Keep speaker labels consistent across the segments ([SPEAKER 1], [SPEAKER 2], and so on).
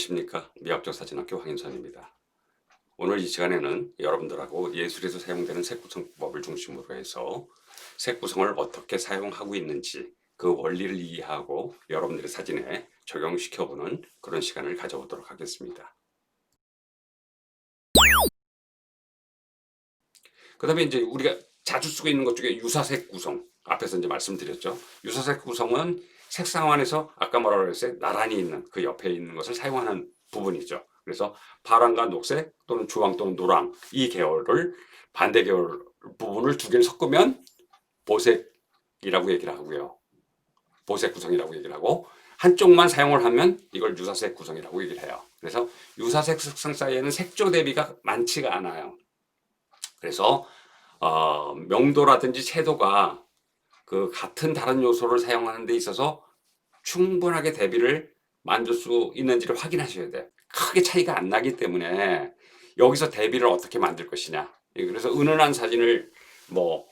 [SPEAKER 1] 안녕하십니까 미학적 사진학교 황인선입니다. 오늘 이 시간에는 여러분들하고 예술에서 사용되는 색 구성법을 중심으로 해서 색 구성을 어떻게 사용하고 있는지 그 원리를 이해하고 여러분들의 사진에 적용시켜보는 그런 시간을 가져보도록 하겠습니다. 그 다음에 이제 우리가 자주 쓰고 있는 것 중에 유사색 구성 앞에서 이제 말씀드렸죠. 유사색 구성은 색상 안에서 아까 뭐라 그랬어요? 나란히 있는 그 옆에 있는 것을 사용하는 부분이죠. 그래서 파랑과 녹색 또는 주황 또는 노랑 이 계열을 반대 계열 부분을 두 개를 섞으면 보색이라고 얘기를 하고요. 보색 구성이라고 얘기를 하고 한쪽만 사용을 하면 이걸 유사색 구성이라고 얘기를 해요. 그래서 유사색 색상 사이에는 색조 대비가 많지가 않아요. 그래서 어, 명도라든지 채도가 그 같은 다른 요소를 사용하는 데 있어서 충분하게 대비를 만들 수 있는지를 확인하셔야 돼요. 크게 차이가 안 나기 때문에 여기서 대비를 어떻게 만들 것이냐. 예, 그래서 은은한 사진을 뭐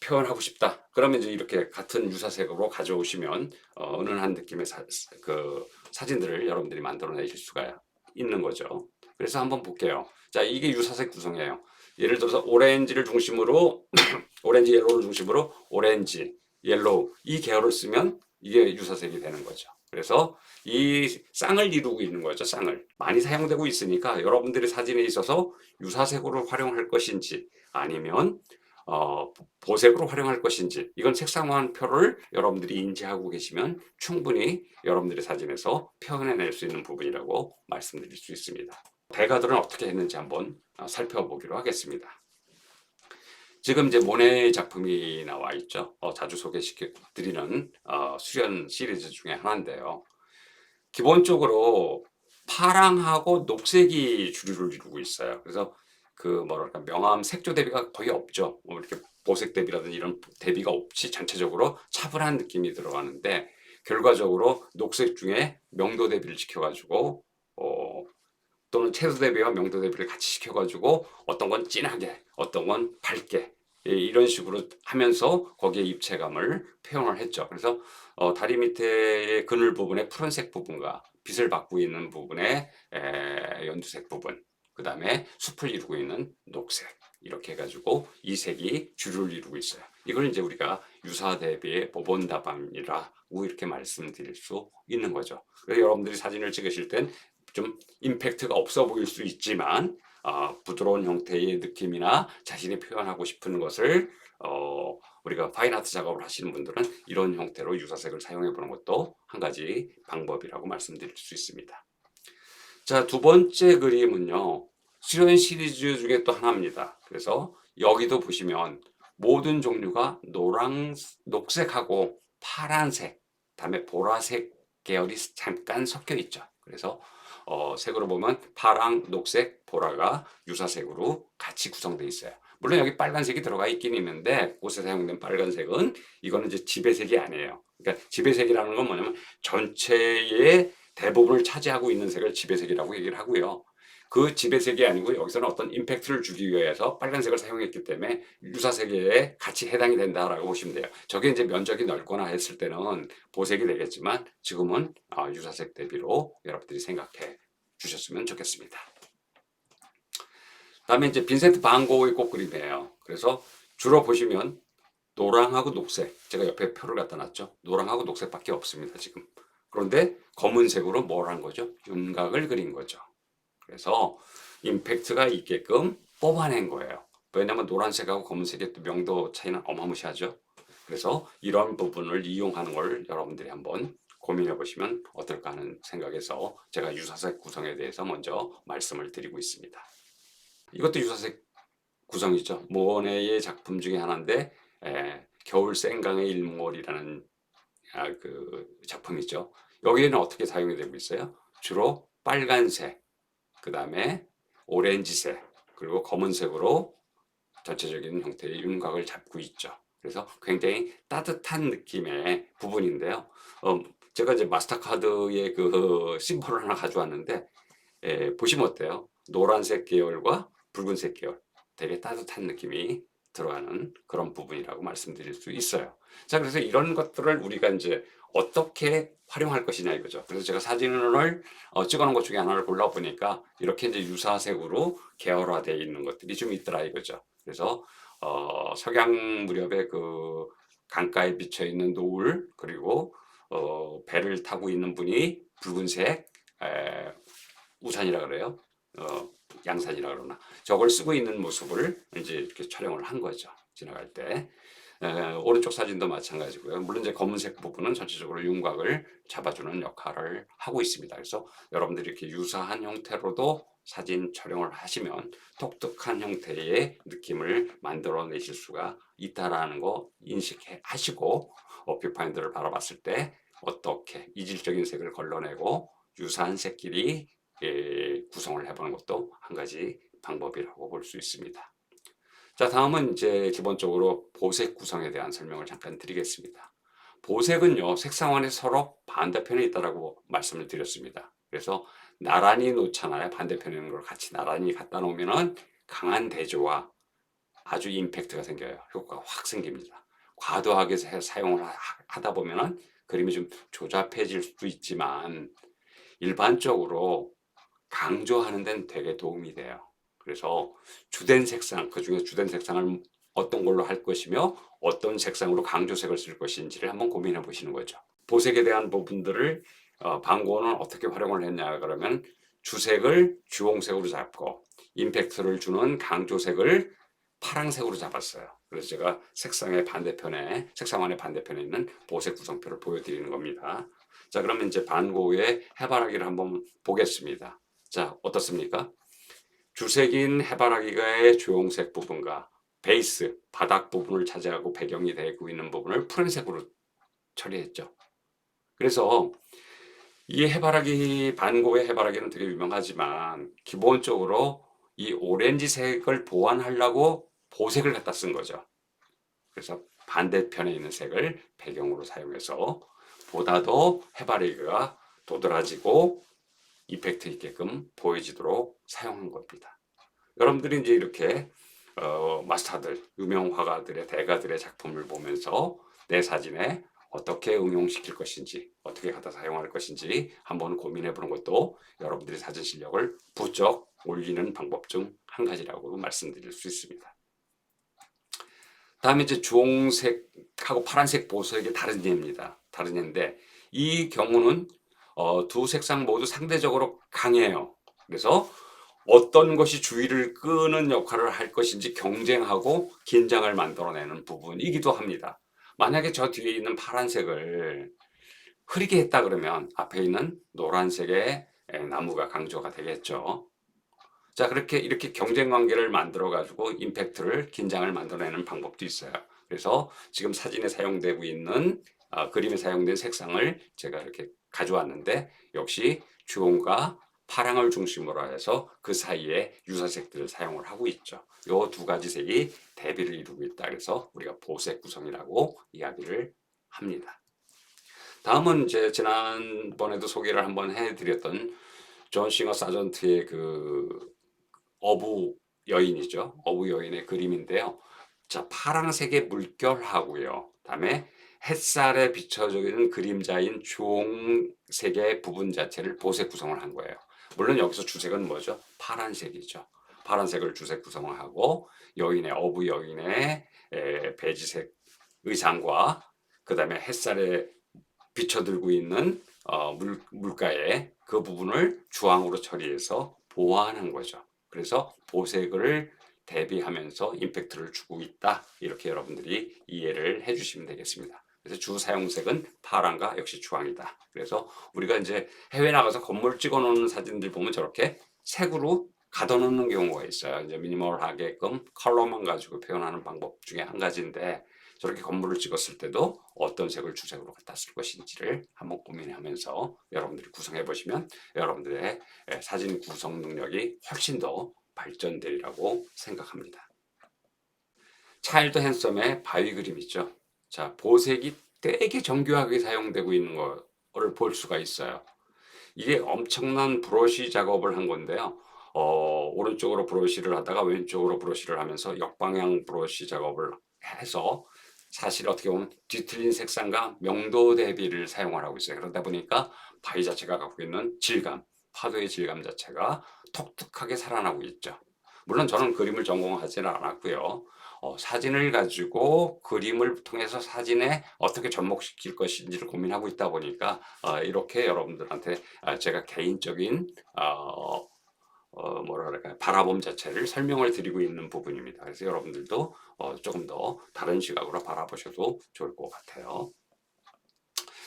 [SPEAKER 1] 표현하고 싶다. 그러면 이제 이렇게 같은 유사색으로 가져오시면 어, 은은한 느낌의 사, 그 사진들을 여러분들이 만들어내실 수가 있는 거죠. 그래서 한번 볼게요. 자, 이게 유사색 구성이에요. 예를 들어서 오렌지를 중심으로 오렌지 옐로우를 중심으로 오렌지, 옐로우 이 계열을 쓰면 이게 유사색이 되는 거죠. 그래서 이 쌍을 이루고 있는 거죠. 쌍을 많이 사용되고 있으니까 여러분들의 사진에 있어서 유사색으로 활용할 것인지 아니면 어, 보색으로 활용할 것인지 이건 색상화한 표를 여러분들이 인지하고 계시면 충분히 여러분들의 사진에서 표현해낼 수 있는 부분이라고 말씀드릴 수 있습니다. 대가들은 어떻게 했는지 한번 어, 살펴보기로 하겠습니다. 지금 이제 모네 작품이 나와 있죠. 어, 자주 소개시켜 드리는 어, 수련 시리즈 중에 하나인데요. 기본적으로 파랑하고 녹색이 주류를 이루고 있어요. 그래서 그 뭐랄까 명암 색조 대비가 거의 없죠. 뭐 이렇게 보색 대비라든지 이런 대비가 없이 전체적으로 차분한 느낌이 들어가는데 결과적으로 녹색 중에 명도 대비를 시켜가지고 어, 또는 채도 대비와 명도 대비를 같이 시켜가지고 어떤 건 진하게, 어떤 건 밝게 예, 이런 식으로 하면서 거기에 입체감을 표현을 했죠. 그래서 어, 다리 밑에 그늘 부분의 푸른색 부분과 빛을 받고 있는 부분의 에, 연두색 부분, 그 다음에 숲을 이루고 있는 녹색 이렇게 해가지고 이 색이 주류를 이루고 있어요. 이걸 이제 우리가 유사 대비의 보본다방이라고 이렇게 말씀드릴 수 있는 거죠. 여러분들이 사진을 찍으실 땐 좀 임팩트가 없어 보일 수 있지만 어, 부드러운 형태의 느낌이나 자신이 표현하고 싶은 것을 어, 우리가 파인아트 작업을 하시는 분들은 이런 형태로 유사색을 사용해 보는 것도 한 가지 방법이라고 말씀드릴 수 있습니다. 자, 두 번째 그림은요. 수련 시리즈 중에 또 하나입니다. 그래서 여기도 보시면 모든 종류가 노랑, 녹색하고 파란색, 다음에 보라색 계열이 잠깐 섞여 있죠. 그래서 어, 색으로 보면 파랑, 녹색, 보라가 유사색으로 같이 구성되어 있어요. 물론 여기 빨간색이 들어가 있긴 있는데 옷에 사용된 빨간색은 이거는 이제 지배색이 아니에요. 그러니까 지배색이라는 건 뭐냐면 전체의 대부분을 차지하고 있는 색을 지배색이라고 얘기를 하고요. 그 지배색이 아니고 여기서는 어떤 임팩트를 주기 위해서 빨간색을 사용했기 때문에 유사색에 같이 해당이 된다라고 보시면 돼요. 저게 이제 면적이 넓거나 했을 때는 보색이 되겠지만 지금은 어, 유사색 대비로 여러분들이 생각해 주셨으면 좋겠습니다. 다음에 이제 빈센트 반고의 꽃그림이에요. 그래서 주로 보시면 노랑하고 녹색, 제가 옆에 표를 갖다 놨죠. 노랑하고 녹색밖에 없습니다, 지금. 그런데 검은색으로 뭘 한 거죠? 윤곽을 그린 거죠. 그래서 임팩트가 있게끔 뽑아낸 거예요. 왜냐하면 노란색하고 검은색의 또 명도 차이는 어마무시하죠. 그래서 이런 부분을 이용하는 걸 여러분들이 한번 고민해 보시면 어떨까 하는 생각에서 제가 유사색 구성에 대해서 먼저 말씀을 드리고 있습니다. 이것도 유사색 구성이죠. 모네의 작품 중에 하나인데 에, 겨울 생강의 일몰이라는 아, 그 작품이죠. 여기에는 어떻게 사용이 되고 있어요? 주로 빨간색, 그 다음에 오렌지색 그리고 검은색으로 전체적인 형태의 윤곽을 잡고 있죠. 그래서 굉장히 따뜻한 느낌의 부분인데요. 어, 제가 이제 마스터카드의 그 심볼을 하나 가져왔는데 에, 보시면 어때요? 노란색 계열과 붉은색 계열 되게 따뜻한 느낌이 들어가는 그런 부분이라고 말씀드릴 수 있어요. 자, 그래서 이런 것들을 우리가 이제 어떻게 활용할 것이냐 이거죠. 그래서 제가 사진을 어, 찍어놓은 것 중에 하나를 골라 보니까 이렇게 이제 유사색으로 계열화되어 있는 것들이 좀 있더라 이거죠. 그래서 어, 석양 무렵에 그 강가에 비쳐 있는 노을 그리고 어, 배를 타고 있는 분이 붉은색 에, 우산이라 그래요. 어, 양산이라 그러나 저걸 쓰고 있는 모습을 이제 이렇게 촬영을 한 거죠. 지나갈 때. 에, 오른쪽 사진도 마찬가지고요. 물론 이제 검은색 부분은 전체적으로 윤곽을 잡아주는 역할을 하고 있습니다. 그래서 여러분들이 이렇게 유사한 형태로도 사진 촬영을 하시면 독특한 형태의 느낌을 만들어내실 수가 있다라는 거 인식하시고 어, 뷰파인더를 바라봤을 때 어떻게 이질적인 색을 걸러내고 유사한 색끼리 예, 구성을 해보는 것도 한 가지 방법이라고 볼 수 있습니다. 자, 다음은 이제 기본적으로 보색 구성에 대한 설명을 잠깐 드리겠습니다. 보색은요, 색상원에 서로 반대편에 있다라고 말씀을 드렸습니다. 그래서 나란히 놓잖아요. 반대편에 있는 걸 같이 나란히 갖다 놓으면은 강한 대조와 아주 임팩트가 생겨요. 효과가 확 생깁니다. 과도하게 사- 사용을 하- 하다 보면은 그림이 좀 조잡해질 수도 있지만 일반적으로 강조하는 데는 되게 도움이 돼요. 그래서 주된 색상, 그 중에 주된 색상을 어떤 걸로 할 것이며 어떤 색상으로 강조색을 쓸 것인지를 한번 고민해 보시는 거죠. 보색에 대한 부분들을 어, 방고는 어떻게 활용을 했냐 그러면 주색을 주홍색으로 잡고 임팩트를 주는 강조색을 파랑색으로 잡았어요. 그래서 제가 색상의 반대편에 색상안의 반대편에 있는 보색 구성표를 보여드리는 겁니다. 자 그러면 이제 반고의 해바라기를 한번 보겠습니다. 자 어떻습니까? 주색인 해바라기가의 주홍색 부분과 베이스 바닥 부분을 차지하고 배경이 되고 있는 부분을 푸른색으로 처리했죠. 그래서 이 해바라기 반고의 해바라기는 되게 유명하지만 기본적으로 이 오렌지색을 보완하려고 보색을 갖다 쓴 거죠. 그래서 반대편에 있는 색을 배경으로 사용해서 보다 더 해바라기가 도드라지고 이펙트 있게끔 보여지도록 사용한 겁니다. 여러분들이 이제 이렇게 어, 마스터들, 유명 화가들의 대가들의 작품을 보면서 내 사진에 어떻게 응용시킬 것인지, 어떻게 갖다 사용할 것인지 한번 고민해 보는 것도 여러분들의 사진 실력을 부쩍 올리는 방법 중 한 가지라고 말씀드릴 수 있습니다. 다음에 이제 주홍색하고 파란색 보석의 다른 예입니다. 다른 예인데 이 경우는 어, 두 색상 모두 상대적으로 강해요. 그래서 어떤 것이 주의를 끄는 역할을 할 것인지 경쟁하고 긴장을 만들어내는 부분이기도 합니다. 만약에 저 뒤에 있는 파란색을 흐리게 했다 그러면 앞에 있는 노란색의 에, 나무가 강조가 되겠죠. 자, 그렇게 이렇게 경쟁 관계를 만들어 가지고 임팩트를 긴장을 만들어내는 방법도 있어요. 그래서 지금 사진에 사용되고 있는 아, 그림에 사용된 색상을 제가 이렇게 가져왔는데 역시 주홍과 파랑을 중심으로 해서 그 사이에 유사색들을 사용을 하고 있죠. 요두 가지 색이 대비를 이루고 있다. 그래서 우리가 보색 구성이라고 이야기를 합니다. 다음은 이제 지난번에도 소개를 한번 해드렸던 존 싱어 사전트의 그 어부 여인이죠. 어부 여인의 그림인데요. 자, 파랑색의 물결하고요. 다음에 햇살에 비춰져 있는 그림자인 주홍색의 부분 자체를 보색 구성을 한 거예요. 물론 여기서 주색은 뭐죠? 파란색이죠. 파란색을 주색 구성을 하고 여인의 어부 여인의 에, 베지색 의상과 그 다음에 햇살에 비춰들고 있는 어, 물, 물가에 그 부분을 주황으로 처리해서 보완한 거죠. 그래서 보색을 대비하면서 임팩트를 주고 있다. 이렇게 여러분들이 이해를 해주시면 되겠습니다. 그래서 주 사용색은 파랑과 역시 주황이다. 그래서 우리가 이제 해외 나가서 건물 찍어 놓는 사진들 보면 저렇게 색으로 가둬놓는 경우가 있어요. 이제 미니멀하게끔 컬러만 가지고 표현하는 방법 중에 한 가지인데 저렇게 건물을 찍었을 때도 어떤 색을 주색으로 갖다 쓸 것인지를 한번 고민하면서 여러분들이 구성해 보시면 여러분들의 에, 사진 구성 능력이 훨씬 더 발전되리라고 생각합니다. 차일드 핸섬의 바위 그림 있죠. 자, 보색이 되게 정교하게 사용되고 있는 거를 볼 수가 있어요. 이게 엄청난 브러쉬 작업을 한 건데요. 어, 오른쪽으로 브러쉬를 하다가 왼쪽으로 브러쉬를 하면서 역방향 브러쉬 작업을 해서 사실 어떻게 보면 뒤틀린 색상과 명도 대비를 사용을 하고 있어요. 그러다 보니까 바위 자체가 갖고 있는 질감, 파도의 질감 자체가 독특하게 살아나고 있죠. 물론 저는 그림을 전공하지는 않았고요. 어, 사진을 가지고 그림을 통해서 사진에 어떻게 접목시킬 것인지를 고민하고 있다 보니까 어, 이렇게 여러분들한테 아, 제가 개인적인 어, 어, 뭐라 그럴까요 바라봄 자체를 설명을 드리고 있는 부분입니다. 그래서 여러분들도 어, 조금 더 다른 시각으로 바라보셔도 좋을 것 같아요.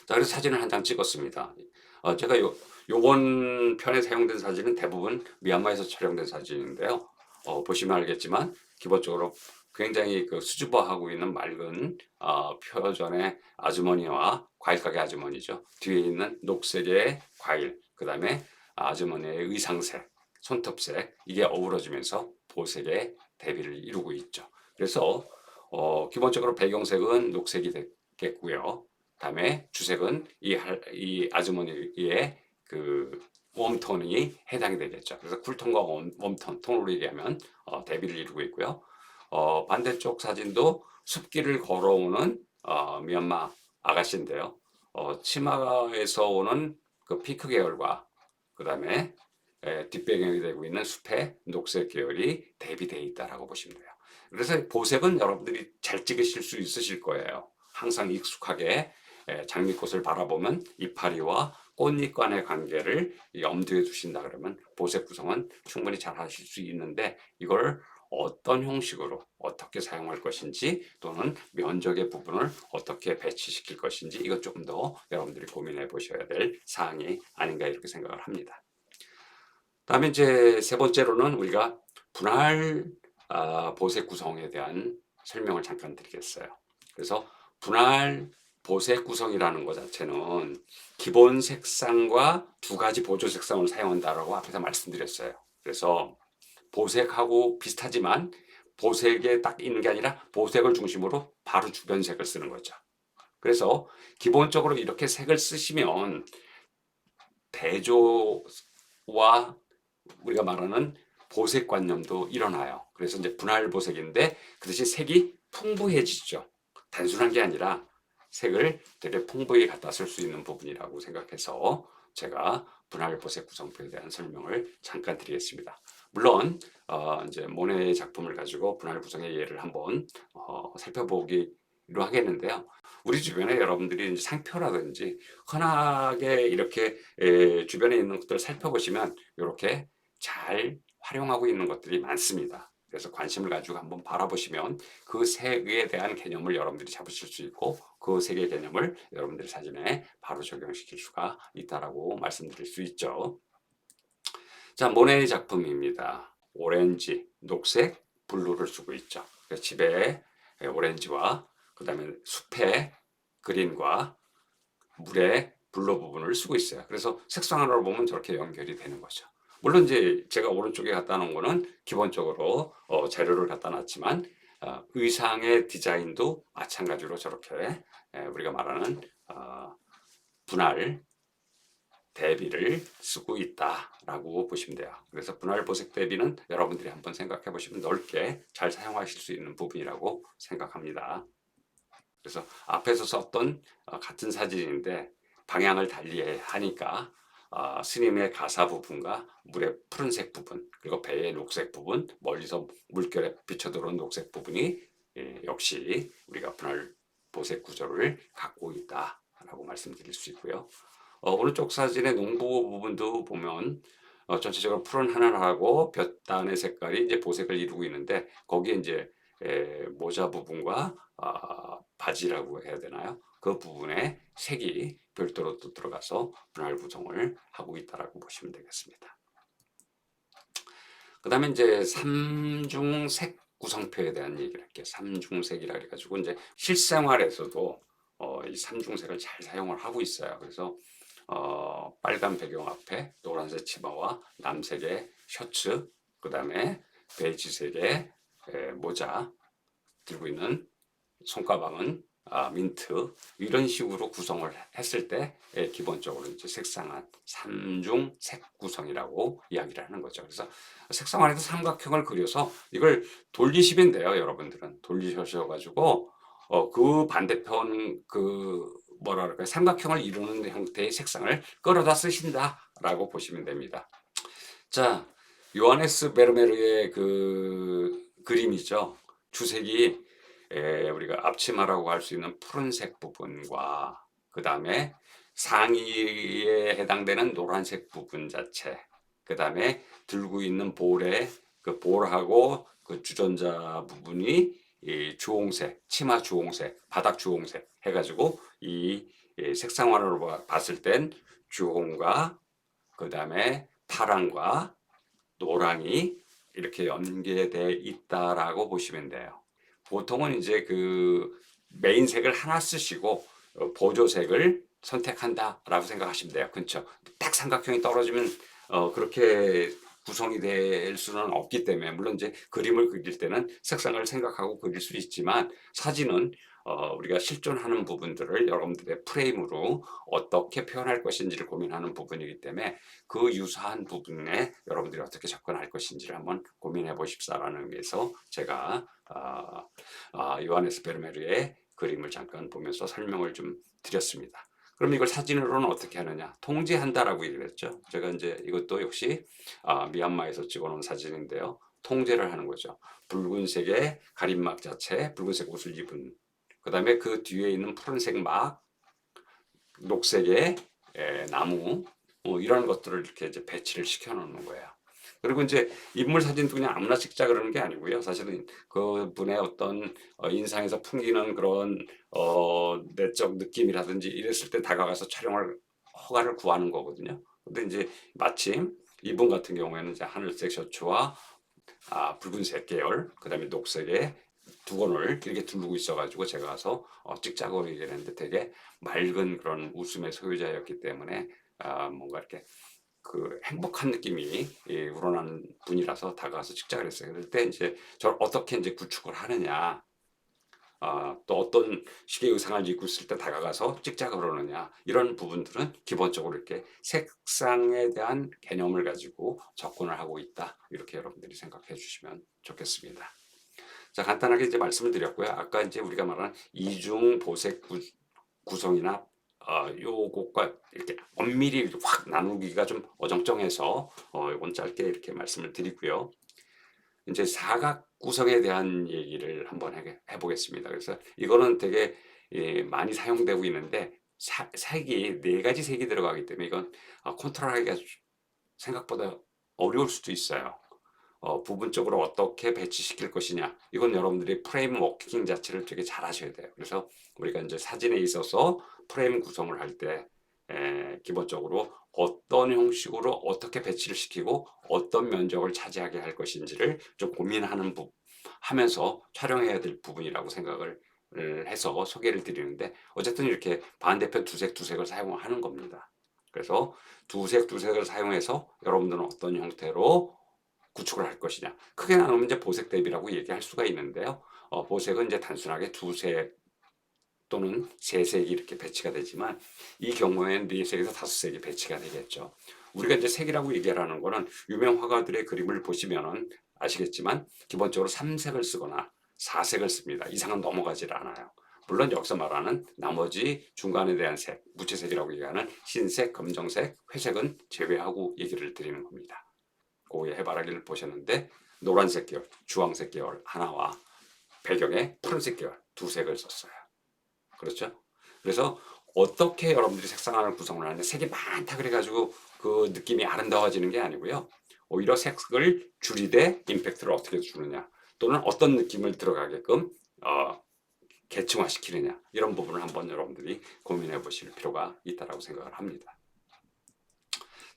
[SPEAKER 1] 자, 그래서 사진을 한 장 찍었습니다. 어, 제가 요, 요번 편에 사용된 사진은 대부분 미얀마에서 촬영된 사진인데요. 어, 보시면 알겠지만 기본적으로 굉장히 그 수줍어하고 있는 맑은 어, 표전의 아주머니와 과일 가게 아주머니죠. 뒤에 있는 녹색의 과일, 그 다음에 아주머니의 의상색, 손톱색 이게 어우러지면서 보색의 대비를 이루고 있죠. 그래서 어, 기본적으로 배경색은 녹색이 되겠고요. 다음에 주색은 이, 할- 이 아주머니의 그 웜톤이 해당이 되겠죠. 그래서 쿨톤과 웜, 웜톤, 톤으로 얘기하면 어, 대비를 이루고 있고요. 어, 반대쪽 사진도 숲길을 걸어오는 어, 미얀마 아가씨인데요. 어, 치마에서 오는 그 피크 계열과 그 다음에 뒷배경이 되고 있는 숲의 녹색 계열이 대비되어 있다라고 보시면 돼요. 그래서 보색은 여러분들이 잘 찍으실 수 있으실 거예요. 항상 익숙하게 에, 장미꽃을 바라보면 이파리와 꽃잎 간의 관계를 이 염두에 두신다 그러면 보색 구성은 충분히 잘 하실 수 있는데 이걸 어떤 형식으로 어떻게 사용할 것인지 또는 면적의 부분을 어떻게 배치시킬 것인지 이것 조금 더 여러분들이 고민해 보셔야 될 사항이 아닌가 이렇게 생각을 합니다. 다음에 이제 세 번째로는 우리가 분할 아, 보색 구성에 대한 설명을 잠깐 드리겠어요. 그래서 분할 보색 구성이라는 것 자체는 기본 색상과 두 가지 보조 색상을 사용한다라고 앞에서 말씀드렸어요. 그래서 보색하고 비슷하지만 보색에 딱 있는 게 아니라 보색을 중심으로 바로 주변 색을 쓰는 거죠. 그래서 기본적으로 이렇게 색을 쓰시면 대조와 우리가 말하는 보색관념도 일어나요. 그래서 이제 분할 보색인데 그 대신 색이 풍부해지죠. 단순한 게 아니라 색을 되게 풍부히 갖다 쓸 수 있는 부분이라고 생각해서 제가 분할 보색 구성표에 대한 설명을 잠깐 드리겠습니다. 물론 어, 이제 모네의 작품을 가지고 분할 구성의 예를 한번 어, 살펴보기로 하겠는데요. 우리 주변에 여러분들이 이제 상표라든지 흔하게 이렇게 에, 주변에 있는 것들을 살펴보시면 이렇게 잘 활용하고 있는 것들이 많습니다. 그래서 관심을 가지고 한번 바라보시면 그 색에 대한 개념을 여러분들이 잡으실 수 있고 그 색의 개념을 여러분들의 사진에 바로 적용시킬 수가 있다라고 말씀드릴 수 있죠. 자, 모네의 작품입니다. 오렌지, 녹색, 블루를 쓰고 있죠. 집에 오렌지와 그 다음에 숲의 그린과 물의 블루 부분을 쓰고 있어요. 그래서 색상 하나로 보면 저렇게 연결이 되는 거죠. 물론 이제 제가 오른쪽에 갖다 놓은 거는 기본적으로 어, 재료를 갖다 놨지만 어, 의상의 디자인도 마찬가지로 저렇게 에, 우리가 말하는 어, 분할 대비를 쓰고 있다라고 보시면 돼요. 그래서 분할 보색 대비는 여러분들이 한번 생각해 보시면 넓게 잘 사용하실 수 있는 부분이라고 생각합니다. 그래서 앞에서 썼던 어, 같은 사진인데 방향을 달리 하니까 어, 스님의 가사 부분과 물의 푸른색 부분 그리고 배의 녹색 부분 멀리서 물결에 비춰들어온 녹색 부분이 예, 역시 우리가 분할 보색 구조를 갖고 있다라고 말씀드릴 수 있고요. 어, 오른쪽 사진의 농부 부분도 보면 어, 전체적으로 푸른 하늘하고 볕단의 색깔이 이제 보색을 이루고 있는데 거기에 이제 에, 모자 부분과 아, 바지라고 해야 되나요? 그 부분에 색이 별도로 또 들어가서 분할 구성을 하고 있다라고 보시면 되겠습니다. 그 다음에 이제 삼중색 구성표에 대한 얘기를 할게요. 삼중색이라 그래가지고 이제 실생활에서도 어, 이 삼중색을 잘 사용을 하고 있어요. 그래서 어, 빨간 배경 앞에 노란색 치마와 남색의 셔츠, 그 다음에 베이지색의 에, 모자 들고 있는 손가방은 아, 민트 이런 식으로 구성을 했을 때 예, 기본적으로 이제 색상한 삼중 색 구성이라고 이야기를 하는 거죠. 그래서 색상 안에서 삼각형을 그려서 이걸 돌리시면 돼요, 여러분들은 돌리셔서 가지고 어, 그 반대편 그 그럴까요? 삼각형을 이루는 형태의 색상을 끌어다 쓰신다라고 보시면 됩니다. 자, 요하네스 베르메르의 그 그림이죠. 주색이 에, 우리가 앞치마라고 할 수 있는 푸른색 부분과 그 다음에 상의에 해당되는 노란색 부분 자체, 그 다음에 들고 있는 볼에 그 볼하고 그 주전자 부분이 이 주홍색, 치마 주홍색, 바닥 주홍색 해가지고 이, 이 색상화로 봐- 봤을 땐 주홍과 그 다음에 파랑과 노랑이 이렇게 연계되어 있다라고 보시면 돼요. 보통은 이제 그 메인색을 하나 쓰시고 어, 보조색을 선택한다라고 생각하시면 돼요. 그렇죠? 딱 삼각형이 떨어지면 어, 그렇게 구성이 될 수는 없기 때문에 물론 이제 그림을 그릴 때는 색상을 생각하고 그릴 수 있지만 사진은 어, 우리가 실존하는 부분들을 여러분들의 프레임으로 어떻게 표현할 것인지를 고민하는 부분이기 때문에 그 유사한 부분에 여러분들이 어떻게 접근할 것인지를 한번 고민해 보십사라는 의미에서 제가 아, 아, 요하네스 베르메르의 그림을 잠깐 보면서 설명을 좀 드렸습니다. 그럼 이걸 사진으로는 어떻게 하느냐? 통제한다라고 얘기를 했죠. 제가 이제 이것도 역시 아, 미얀마에서 찍어놓은 사진인데요. 통제를 하는 거죠. 붉은색의 가림막 자체, 붉은색 옷을 입은 그 다음에 그 뒤에 있는 푸른색 막, 녹색의 에, 나무 어, 이런 것들을 이렇게 이제 배치를 시켜 놓는 거예요. 그리고 이제 인물 사진도 그냥 아무나 찍자 그러는 게 아니고요. 사실은 그분의 어떤 어, 인상에서 풍기는 그런 어, 내적 느낌이라든지 이랬을 때 다가가서 촬영을 허가를 구하는 거거든요. 근데 이제 마침 이분 같은 경우에는 이제 하늘색 셔츠와 아, 붉은색 계열, 그다음에 녹색의 두건을 이렇게 두르고 있어가지고 제가 가서 어, 찍자고 얘기했는데 되게 맑은 그런 웃음의 소유자였기 때문에 아, 뭔가 이렇게 그 행복한 느낌이 예, 우러나는 분이라서 다가가서 찍자 그랬어요. 그때 이제 저를 어떻게 이제 구축을 하느냐, 아, 또 어떤 식의 의상을 입고 있을 때 다가가서 찍자 그러느냐 이런 부분들은 기본적으로 이렇게 색상에 대한 개념을 가지고 접근을 하고 있다 이렇게 여러분들이 생각해 주시면 좋겠습니다. 자 간단하게 이제 말씀을 드렸고요. 아까 이제 우리가 말한 이중 보색 구, 구성이나 어, 요것과 이렇게 엄밀히 확 나누기가 좀 어정쩡해서 어, 이건 짧게 이렇게 말씀을 드리고요. 이제 사각 구성에 대한 얘기를 한번 해, 해보겠습니다. 그래서 이거는 되게 예, 많이 사용되고 있는데 사, 색이 네 가지 색이 들어가기 때문에 이건 어, 컨트롤하기가 생각보다 어려울 수도 있어요. 어, 부분적으로 어떻게 배치시킬 것이냐. 이건 여러분들이 프레임 워킹 자체를 되게 잘 하셔야 돼요. 그래서 우리가 이제 사진에 있어서 프레임 구성을 할 때 기본적으로 어떤 형식으로 어떻게 배치를 시키고 어떤 면적을 차지하게 할 것인지를 좀 고민하는 부, 하면서 촬영해야 될 부분이라고 생각을 을 해서 소개를 드리는데 어쨌든 이렇게 반대편 두색 두색을 사용하는 겁니다. 그래서 두색 두색을 사용해서 여러분들은 어떤 형태로 구축을 할 것이냐. 크게 나누면 이제 보색 대비라고 얘기할 수가 있는데요. 어, 보색은 이제 단순하게 두색 또는 세 색이 이렇게 배치가 되지만 이 경우에는 네 색에서 다섯 색이 배치가 되겠죠. 우리가 이제 색이라고 얘기하는 거는 유명 화가들의 그림을 보시면은 아시겠지만 기본적으로 삼색을 쓰거나 사색을 씁니다. 이상은 넘어가질 않아요. 물론 여기서 말하는 나머지 중간에 대한 색, 무채색이라고 얘기하는 흰색, 검정색, 회색은 제외하고 얘기를 드리는 겁니다. 고의 해바라기를 보셨는데 노란색 계열, 주황색 계열 하나와 배경에 푸른색 계열 두 색을 썼어요. 그렇죠? 그래서 어떻게 여러분들이 색상을 구성을 하는데 색이 많다 그래가지고 그 느낌이 아름다워지는 게 아니고요. 오히려 색을 줄이되 임팩트를 어떻게 주느냐 또는 어떤 느낌을 들어가게끔 어, 계층화시키느냐 이런 부분을 한번 여러분들이 고민해 보실 필요가 있다라고 생각을 합니다.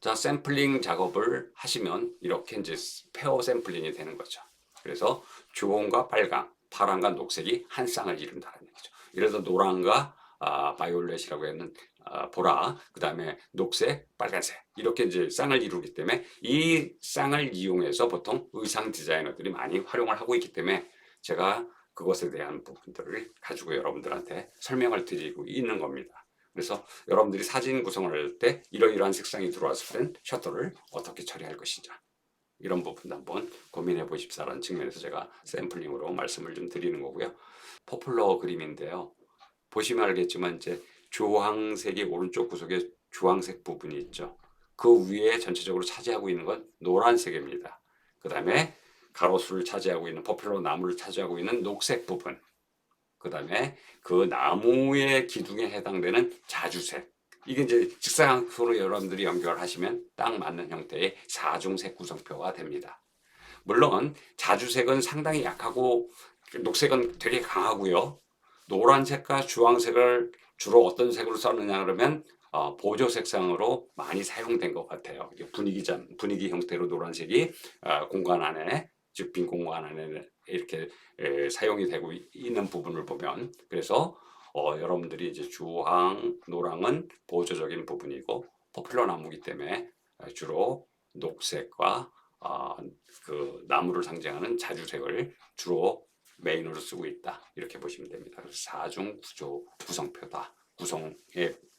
[SPEAKER 1] 자 샘플링 작업을 하시면 이렇게 이제 페어 샘플링이 되는 거죠. 그래서 주홍과 빨강, 파랑과 녹색이 한 쌍을 이룬다는 얘기죠. 이래서 노랑과 아, 바이올렛이라고 하는 아, 보라, 그 다음에 녹색, 빨간색 이렇게 이제 쌍을 이루기 때문에 이 쌍을 이용해서 보통 의상 디자이너들이 많이 활용을 하고 있기 때문에 제가 그것에 대한 부분들을 가지고 여러분들한테 설명을 드리고 있는 겁니다. 그래서 여러분들이 사진 구성을 할 때 이러이러한 색상이 들어왔을 땐 셔터를 어떻게 처리할 것이냐 이런 부분도 한번 고민해 보십사라는 측면에서 제가 샘플링으로 말씀을 좀 드리는 거고요. 포플러 그림인데요. 보시면 알겠지만 이제 주황색이 오른쪽 구석에 주황색 부분이 있죠. 그 위에 전체적으로 차지하고 있는 건 노란색입니다. 그 다음에 가로수를 차지하고 있는 포플러 나무를 차지하고 있는 녹색 부분. 그 다음에 그 나무의 기둥에 해당되는 자주색. 이게 이제 직사각형으로 여러분들이 연결하시면 딱 맞는 형태의 사중색 구성표가 됩니다. 물론 자주색은 상당히 약하고 녹색은 되게 강하고요. 노란색과 주황색을 주로 어떤 색으로 썼느냐 그러면 어, 보조 색상으로 많이 사용된 것 같아요. 이게 분위기장 분위기 형태로 노란색이 어, 공간 안에 즉 빈 공간 안에 이렇게 에, 사용이 되고 이- 있는 부분을 보면 그래서 어, 여러분들이 이제 주황, 노랑은 보조적인 부분이고 포플러 나무기 때문에 어, 주로 녹색과 어, 그 나무를 상징하는 자주색을 주로 메인으로 쓰고 있다 이렇게 보시면 됩니다. 그래서 사중 구조 구성표다 구성에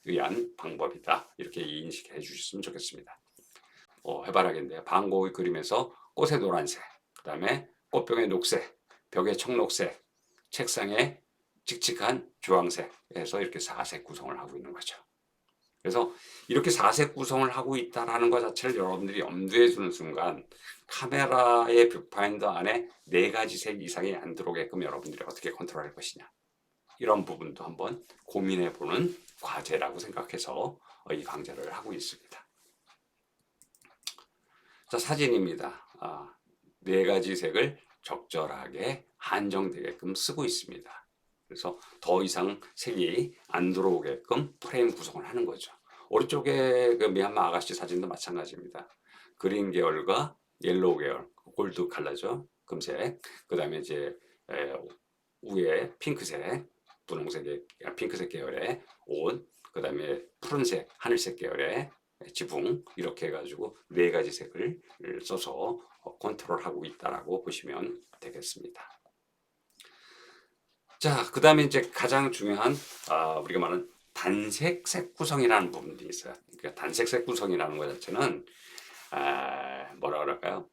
[SPEAKER 1] 의한 방법이다 이렇게 인식해 주셨으면 좋겠습니다. 어, 해바라기인데요. 방고의 그림에서 꽃의 노란색, 그 다음에 꽃병의 녹색, 벽의 청록색, 책상에 칙칙한 주황색 해서 이렇게 사색 구성을 하고 있는 거죠. 그래서 이렇게 사색 구성을 하고 있다라는 것 자체를 여러분들이 염두에 두는 순간 카메라의 뷰파인더 안에 네 가지 색 이상이 안 들어오게끔 여러분들이 어떻게 컨트롤할 것이냐 이런 부분도 한번 고민해 보는 과제라고 생각해서 어, 이 강좌를 하고 있습니다. 자 사진입니다. 아, 네 가지 색을 적절하게 한정되게끔 쓰고 있습니다. 그래서 더 이상 색이 안 들어오게끔 프레임 구성을 하는 거죠. 오른쪽에 그 미얀마 아가씨 사진도 마찬가지입니다. 그린 계열과 옐로우 계열, 골드 컬러죠. 금색. 그 다음에 이제 에, 위에 핑크색, 분홍색의 아, 핑크색 계열의 옷, 그 다음에 푸른색, 하늘색 계열의 지붕 이렇게 해가지고 네 가지 색을 써서 어, 컨트롤하고 있다라고 보시면 되겠습니다. 자, 그 다음에 이제 가장 중요한 아, 우리가 말하는 단색 색 구성이라는 부분도 있어요. 그러니까 단색 색 구성이라는 것 자체는 아, 뭐라 그럴까요?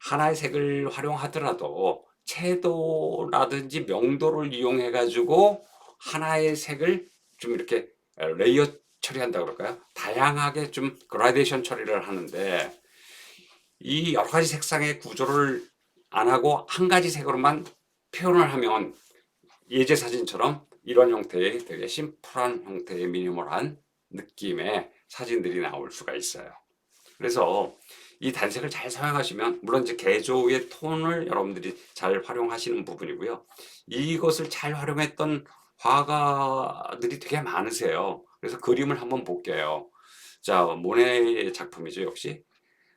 [SPEAKER 1] 하나의 색을 활용하더라도 채도라든지 명도를 이용해 가지고 하나의 색을 좀 이렇게 레이어 처리한다 그럴까요? 다양하게 좀 그라데이션 처리를 하는데 이 여러 가지 색상의 구조를 안 하고 한 가지 색으로만 표현을 하면 예제 사진처럼 이런 형태의 되게 심플한 형태의 미니멀한 느낌의 사진들이 나올 수가 있어요. 그래서 이 단색을 잘 사용하시면 물론 이제 개조의 톤을 여러분들이 잘 활용하시는 부분이고요. 이것을 잘 활용했던 화가들이 되게 많으세요. 그래서 그림을 한번 볼게요. 자, 모네의 작품이죠, 역시.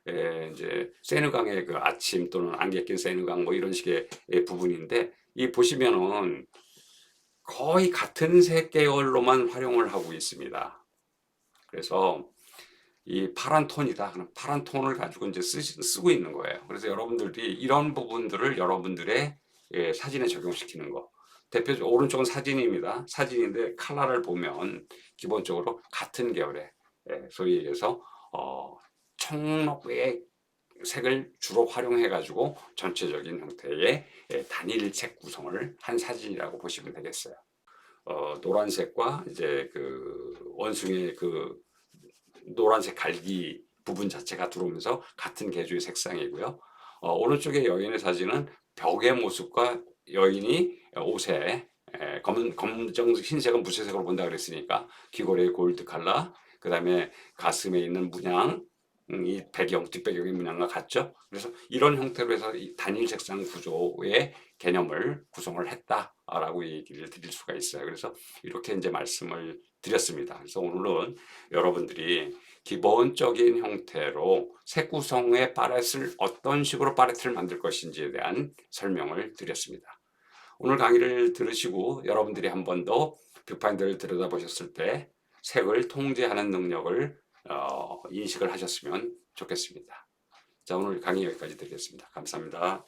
[SPEAKER 1] 에, 이제 세느강의 그 아침 또는 안개 낀 세느강 뭐 이런 식의 예, 부분인데 이 보시면은 거의 같은 색 계열로만 활용을 하고 있습니다. 그래서 이 파란 톤이다. 그럼 파란 톤을 가지고 이제 쓰, 쓰고 있는 거예요. 그래서 여러분들이 이런 부분들을 여러분들의 예, 사진에 적용시키는 거. 대표적 오른쪽은 사진입니다. 사진인데 컬러를 보면 기본적으로 같은 계열의 예, 소위 얘기해서 어, 청록의 색을 주로 활용해 가지고 전체적인 형태의 예, 단일색 구성을 한 사진이라고 보시면 되겠어요. 어, 노란색과 이제 그 원숭이의 그 노란색 갈기 부분 자체가 들어오면서 같은 개조의 색상이고요. 어, 오른쪽의 여인의 사진은 벽의 모습과 여인이 옷에 에, 검은 검정 흰색은 무채색으로 본다 그랬으니까 귀걸이의 골드 컬러, 그 다음에 가슴에 있는 문양, 음, 이 배경 뒷배경의 문양과 같죠. 그래서 이런 형태로 해서 이 단일 색상 구조의 개념을 구성을 했다라고 얘기를 드릴 수가 있어요. 그래서 이렇게 이제 말씀을 드렸습니다. 그래서 오늘은 여러분들이 기본적인 형태로 색 구성의 파렛을 어떤 식으로 파레트를 만들 것인지에 대한 설명을 드렸습니다. 오늘 강의를 들으시고 여러분들이 한 번 더 뷰파인더를 들여다보셨을 때 색을 통제하는 능력을 어, 인식을 하셨으면 좋겠습니다. 자, 오늘 강의 여기까지 드리겠습니다. 감사합니다.